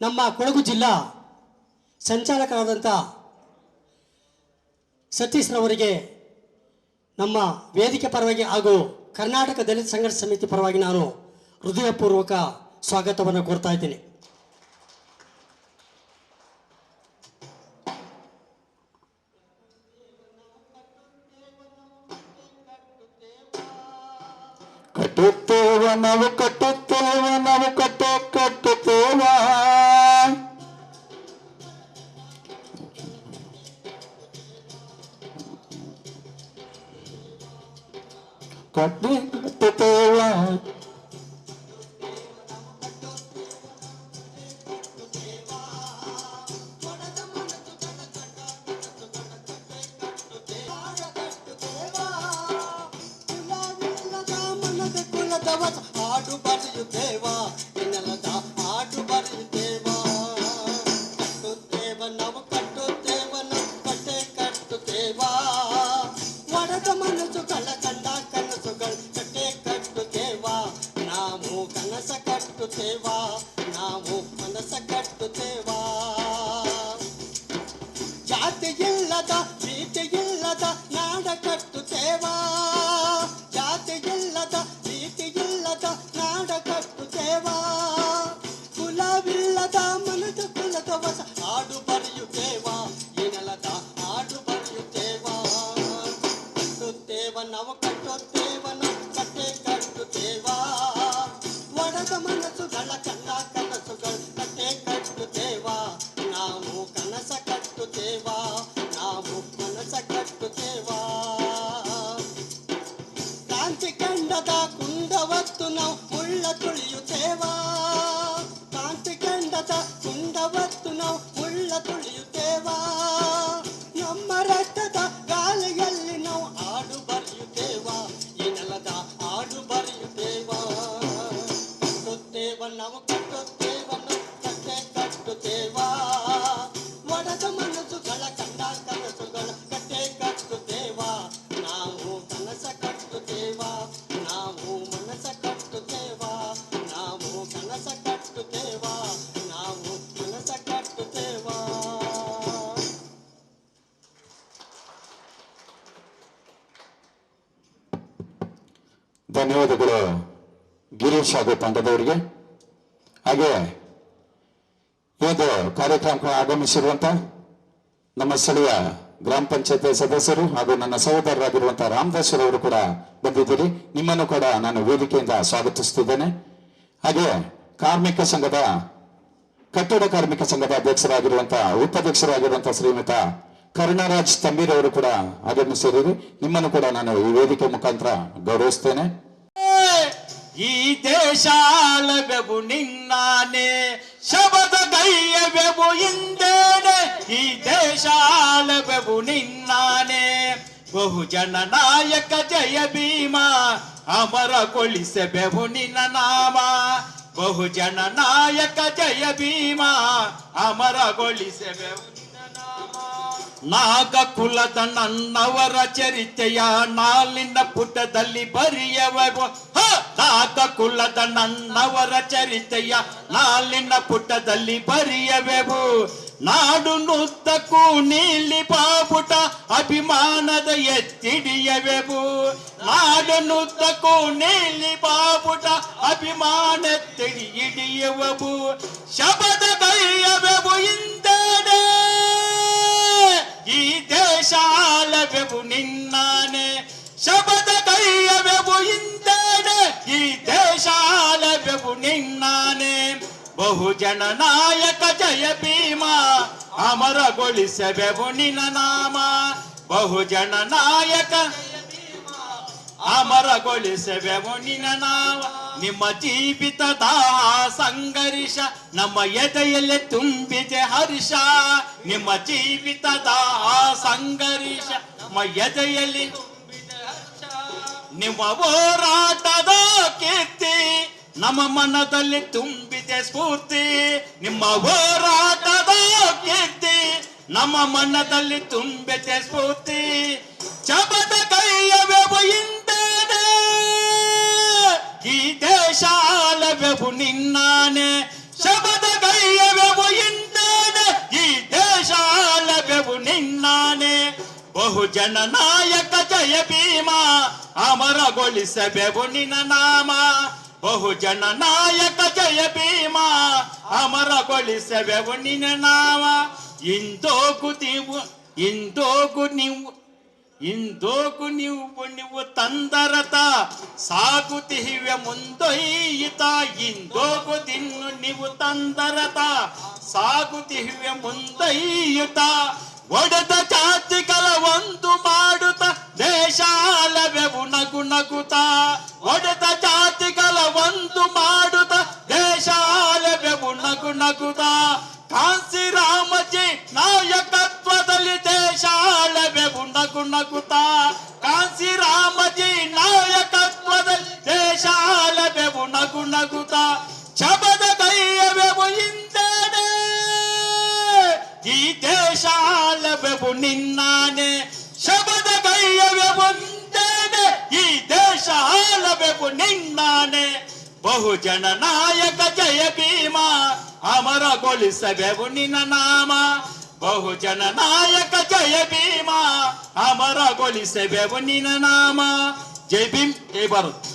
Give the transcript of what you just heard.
ನಮ್ಮ ಕೊಡಗು ಜಿಲ್ಲಾ ಸಂಚಾಲಕರಾದಂಥ ಸತೀಶ್ರವರಿಗೆ ನಮ್ಮ ವೇದಿಕೆ ಪರವಾಗಿ ಹಾಗೂ ಕರ್ನಾಟಕ ದಲಿತ ಸಂಘರ್ಷ ಸಮಿತಿ ಪರವಾಗಿ ನಾನು ಹೃದಯಪೂರ್ವಕ ಸ್ವಾಗತವನ್ನು ಕೋರ್ತಾ ಇದ್ದೀನಿ. ಕಟ್ಟುತ್ತೇವ ನಾವು ಕಟ್ಟುತ್ತೇವ. ನಾವು ಕಟ್ಟೆ ಕಟ್ಟುತ್ತೇವ ಕಟ್ಟಿ ಕಟ್ಟುತ್ತೇವ ಹಾಡು ಬರೆಯುತ್ತೇವ ಎನ್ನಲದ ಹಾಡು ಬರೆಯುತ್ತೇವ ಕಟ್ಟುತ್ತೇವ ನಾವು ಕಟ್ಟುತ್ತೇವ ನಾವು ಕಟ್ಟೆ ಕಟ್ಟುತ್ತೇವ ಒಡೆದ ಮನಸ್ಸುಗಳ ಕಂಡ ಕನಸುಗಳು ಕಟ್ಟೆ ಕಟ್ಟುತ್ತೇವ ನಾವು ಕನಸ ಕಟ್ಟುತ್ತೇವ ನಾವು ಮನಸ್ಸ ಕಟ್ಟುತ್ತೇವ ಜಾತಿ ಕಟ್ಟುತ್ತೇವ ನಾವು ಕನಸ ಕಟ್ಟುತ್ತೇವ ಧನ್ಯವಾದಗಳು ಗಿರೀಶ್ ಹಾಗೂ ತಂಡದವರಿಗೆ. ಹಾಗೆ ಇವತ್ತು ಕಾರ್ಯಕ್ರಮಕ್ಕೆ ಆಗಮಿಸಿರುವಂತ ನಮ್ಮ ಸ್ಥಳೀಯ ಗ್ರಾಮ ಪಂಚಾಯತ್ ಸದಸ್ಯರು ಹಾಗೂ ನನ್ನ ಸಹೋದರರಾಗಿರುವಂತಹ ರಾಮದಾಸ್ ಅವರು ಕೂಡ ಬಂದಿದ್ದೀರಿ. ನಿಮ್ಮನ್ನು ಕೂಡ ನಾನು ವೇದಿಕೆಯಿಂದ ಸ್ವಾಗತಿಸುತ್ತಿದ್ದೇನೆ. ಹಾಗೆ ಕಾರ್ಮಿಕ ಸಂಘದ, ಕಟ್ಟಡ ಕಾರ್ಮಿಕ ಸಂಘದ ಅಧ್ಯಕ್ಷರಾಗಿರುವಂತಹ ಉಪಾಧ್ಯಕ್ಷರಾಗಿರುವಂತಹ ಶ್ರೀಮತ ಕರುಣರಾಜ್ ತಂಬೀರ್ ಅವರು ಕೂಡ ಆಗಮಿಸಿದ್ದೀರಿ. ನಿಮ್ಮನ್ನು ಕೂಡ ನಾನು ಈ ವೇದಿಕೆ ಮುಖಾಂತರ ಗೌರವಿಸ್ತೇನೆ ಈ ದೇಶಾಲಬೆಬು ನಿನ್ನಾನೆ ಶಬದ ಗೈಯಬೆಬು ಹಿಂದೇನೆ ಈ ದೇಶಾಲಬೆಬು ನಿನ್ನಾನೆ. ಬಹುಜನ ನಾಯಕ ಜಯ ಭೀಮ ಅಮರಗೊಳಿಸಬೆಬು ನಿನ್ನ ನಾಮ. ಬಹುಜನ ನಾಯಕ ಜಯ ಭೀಮ ಅಮರಗೊಳಿಸಬೆಬು ನಿನ್ನ ನಾಮ. ನಾಗ ಕುಲದ ನನ್ನವರ ಚರಿತೆಯ ನಾಲಿನ ಪುಟದಲ್ಲಿ ಬರೆಯವ ನಾಗ ಕುಲದ ನನ್ನವರ ಚರಿತೆಯ ನಾಲಿನ ಪುಟದಲ್ಲಿ ಬರೆಯವೆವು. ನಾಡು ನುದ್ದಕ್ಕೂ ನೀಲಿ ಬಾಬುಟ ಅಭಿಮಾನದ ಎತ್ತಿಡಿಯವೆವು. ನಾಡು ನುದ್ದಕ್ಕೂ ನೀಲಿ ಬಾಬುಟ ಅಭಿಮಾನ ಎತ್ತಿಡಿ ಹಿಡಿಯುವವು ಶಬದ ಕೈಯವೆವು ಹಿಂದೆಡೆ ದೇಶಾಲವೆವು ನಿನ್ನಾನೆ, ಶಬದ ಕೈಯವೆವು ಹಿಂದೆಡೆ ಈ ದೇಶಾಲವೆವು ನಿನ್ನಾನೆ. ಬಹುಜನ ನಾಯಕ ಜಯ ಭೀಮ ಅಮರಗೊಳಿಸಬೆವು ನಿನ್ನ ನಾಮ. ಬಹುಜನ ನಾಯಕ ಅಮರಗೊಳಿಸಬೆವು ನಿನ್ನ ನಾವ ನಿಮ್ಮ ಜೀವಿತದ ಸಂಘರ್ಷ ನಮ್ಮ ಎದೆಯಲ್ಲಿ ತುಂಬಿದೆ ಹರ್ಷ. ನಿಮ್ಮ ಜೀವಿತದ ಸಂಘರ್ಷ ನಮ್ಮ ಎದೆಯಲ್ಲಿ ನಿಮ್ಮ ಹೋರಾಟದ ಕೀರ್ತಿ, ನಮ್ಮ ಮನದಲ್ಲಿ ತುಂಬಿದೆ ಸ್ಫೂರ್ತಿ. ನಿಮ್ಮ ಹೋರಾಟದ ಕೀರ್ತಿ, ನಮ್ಮ ಮನದಲ್ಲಿ ತುಂಬಿದೆ ಸ್ಫೂರ್ತಿ. ಚಬದ ಕೈಯವೆವು ದೇಶಾಲವೆವು ನಿನ್ನಾನೆ, ಶಬದ ಗೈಯವೆವು ಇಂದಾನೆ, ಈ ದೇಶಾಲವೆವು ನಿನ್ನಾನೆ. ಬಹುಜನ ನಾಯಕ ಜಯ ಭೀಮ ಅಮರಗೊಳಿಸಬೆವು ನಿನ್ನ ನಾಮ. ಬಹುಜನ ನಾಯಕ ಜಯ ಭೀಮ ಅಮರಗೊಳಿಸಬೆವು ನಿನ್ನ ನಾಮ. ಇಂದೋಗು ನೀವು ಇಂದೋಗು ನೀವು ಇಂದೋಗು ನೀವು ನೀವು ತಂದರತ ಸಾಗುತಿಹಿವೆ ಮುಂದೊಯ್ಯಿತ. ಇಂದೋಕು ತಿನ್ನು ನೀವು ತಂದರತ ಸಾಗುತಿಹಿವೆ ಮುಂದೊಯ್ಯುತ್ತ ಒಡೆದ ಜಾತಿಗಳ ನಗು ಕಾಂಸಿ ರಾಮಜಿ ನಾಯಕತ್ವದಲ್ಲಿ ದೇಶ ದೇಶಾಳವೆವು ನಗು ನಗುತ್ತ ಶಬದ ಕೈಯವೆವು ಹಿಂದೆಡೆ ಈ ದೇಶ ದೇಶಾಳವೆವು ನಿನ್ನಾನೆ. ಶಬದ ಕೈಯವೆವು ಹಿಂದೆಡೆ ಈ ದೇಶ ಆಳವೆವು ನಿನ್ನಾನೆ. ಬಹುಜನ ನಾಯಕ ಜಯ ಭೀಮ. ಅಮರಗೊಳಿಸಬೆವು ನಿನ್ನ ನಾಮ. ಬಹುಜನ ನಾಯಕ ಜಯ ಭೀಮ. ಅಮರಗೊಳಿಸಬೆವು ನಿನ್ನ ನಾಮ ಜೈ ಭೀಮ್ ಜೈ ಭಾರತ್